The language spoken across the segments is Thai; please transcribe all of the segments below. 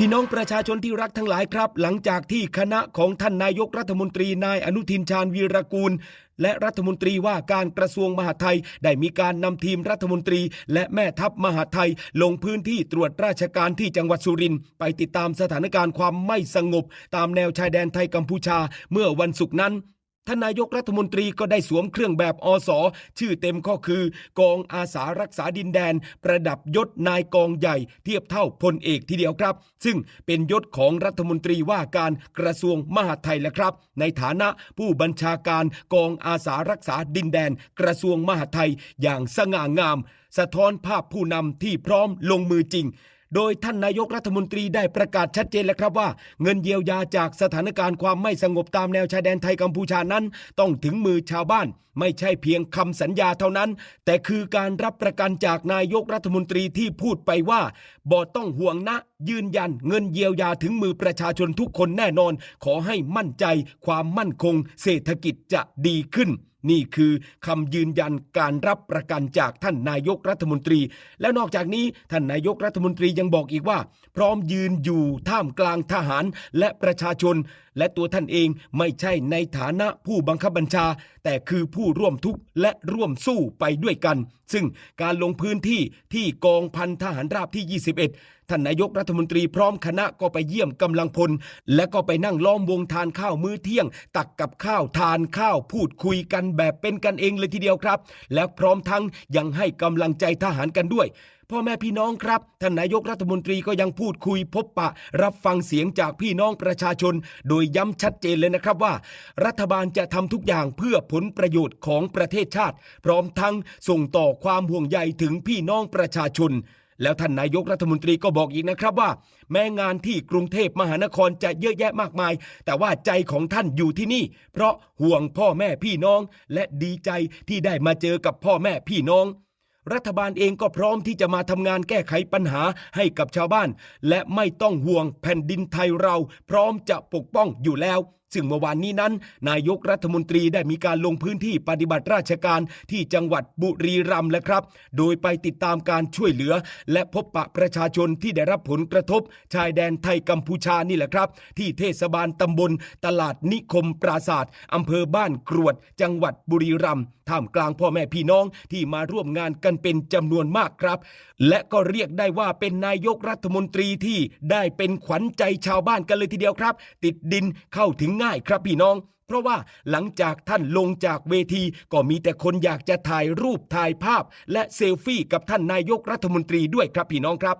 พี่น้องประชาชนที่รักทั้งหลายครับ หลังจากที่คณะของท่านนายกรัฐมนตรีนายอนุทินชาญวีรกูล และรัฐมนตรีว่าการกระทรวงมหาดไทย ได้มีการนำทีมรัฐมนตรี และแม่ทัพมหาดไทย ลงพื้นที่ตรวจราชการที่จังหวัดสุรินทร์ไปติดตามสถานการณ์ความไม่สงบ ตามแนวชายแดนไทยกัมพูชา เมื่อวันศุกร์นั้น ท่านนายกรัฐมนตรีก็ได้สวมเครื่องแบบอสอชื่อเต็มก็คือ กองอาสารักษาดินแดน ประดับยศนายกองใหญ่ เทียบเท่าพลเอกทีเดียวครับ ซึ่งเป็นยศของรัฐมนตรีว่าการกระทรวงมหาดไทยแหละครับ ในฐานะผู้บัญชาการกองอาสารักษาดินแดน กระทรวงมหาดไทยอย่างสง่างาม สะท้อนภาพผู้นำที่พร้อมลงมือจริง โดยท่านนายกรัฐมนตรีได้ประกาศชัดเจนแล้วครับว่า เงินเยียวยาจากสถานการณ์ความไม่สงบตามแนวชายแดนไทยกัมพูชานั้น ต้องถึงมือชาวบ้าน ไม่ใช่เพียงคำสัญญาเท่านั้น แต่คือการรับประกันจากนายกรัฐมนตรีที่พูดไปว่าบ่ต้องห่วงนะ ยืนยันเงินเยียวยาถึงมือประชาชนทุกคนแน่นอน ขอให้มั่นใจความมั่นคง เศรษฐกิจจะดีขึ้น นี่คือคำยืนยันการรับประกันจากท่านนายกรัฐมนตรี แล้วนอกจากนี้ท่านนายกรัฐมนตรียังบอกอีกว่า พร้อมยืนอยู่ท่ามกลางทหารและประชาชน และตัวท่านเองไม่ใช่ในฐานะผู้บังคับบัญชา แต่คือผู้ร่วมทุกข์และร่วมสู้ไปด้วยกัน ซึ่งการลงพื้นที่ที่กองพันทหารราบที่ 21 ท่านนายกรัฐมนตรีพร้อมคณะก็ไปเยี่ยมกำลังพล และก็ไปนั่งล้อมวงทานข้าวมื้อเที่ยง ตักกับข้าวทานข้าวพูดคุยกันแบบเป็นกันเองเลยทีเดียวครับ และพร้อมทั้งยังให้กำลังใจทหารกันด้วย พ่อแม่พี่น้องครับท่านนายกรัฐมนตรีก็ยังพูดคุยพบปะ รับฟังเสียงจากพี่น้องประชาชน โดยย้ำชัดเจนเลยนะครับว่า รัฐบาลจะทำทุกอย่างเพื่อผลประโยชน์ของประเทศชาติ พร้อมทั้งส่งต่อความห่วงใยถึงพี่น้องประชาชนแล้วท่านนายกรัฐมนตรีก็บอกอีกนะครับว่า แม้งานที่กรุงเทพมหานครจะเยอะแยะมากมาย แต่ว่าใจของท่านอยู่ที่นี่ เพราะห่วงพ่อแม่พี่น้อง และดีใจที่ได้มาเจอกับพ่อแม่พี่น้อง รัฐบาลเองก็พร้อมที่จะมาทำงานแก้ไขปัญหาให้กับชาวบ้าน และไม่ต้องห่วงแผ่นดินไทยเราพร้อมจะปกป้องอยู่แล้วซึ่งเมื่อวานนี้นั้น นายกรัฐมนตรีได้มีการลงพื้นที่ปฏิบัติราชการที่จังหวัดบุรีรัมย์แล้วครับ โดยไปติดตามการช่วยเหลือ และพบปะประชาชนที่ได้รับผลกระทบ ชายแดนไทยกัมพูชานี่แหละครับ ที่เทศบาลตำบล ตลาดนิคมปราศาสตร์อำเภอบ้านกรวด จังหวัดบุรีรัมย์ท่ามกลางพ่อแม่พี่น้องที่มาร่วมงานกันเป็นจำนวนมากครับ และก็เรียกได้ว่าเป็นนายกรัฐมนตรีที่ได้เป็นขวัญใจชาวบ้านกันเลยทีเดียวครับ ติดดินเข้าถึงง่ายครับพี่น้อง เพราะว่าหลังจากท่านลงจากเวทีก็มีแต่คนอยากจะถ่ายรูปถ่ายภาพ และเซลฟี่กับท่านนายกรัฐมนตรีด้วยครับพี่น้องครับ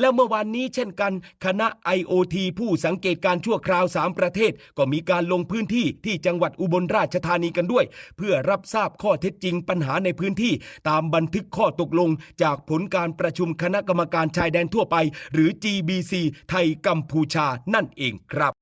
แล้วเมื่อวานนี้เช่นกัน คณะ IOT ผู้สังเกตการชั่วคราว 3 ประเทศ ก็มีการลงพื้นที่ที่จังหวัดอุบลราชธานีกันด้วย เพื่อรับทราบข้อเท็จจริงปัญหาในพื้นที่ ตามบันทึกข้อตกลง จากผลการประชุมคณะกรรมการชายแดนทั่วไป หรือ GBC ไทยกัมพูชานั่นเองครับ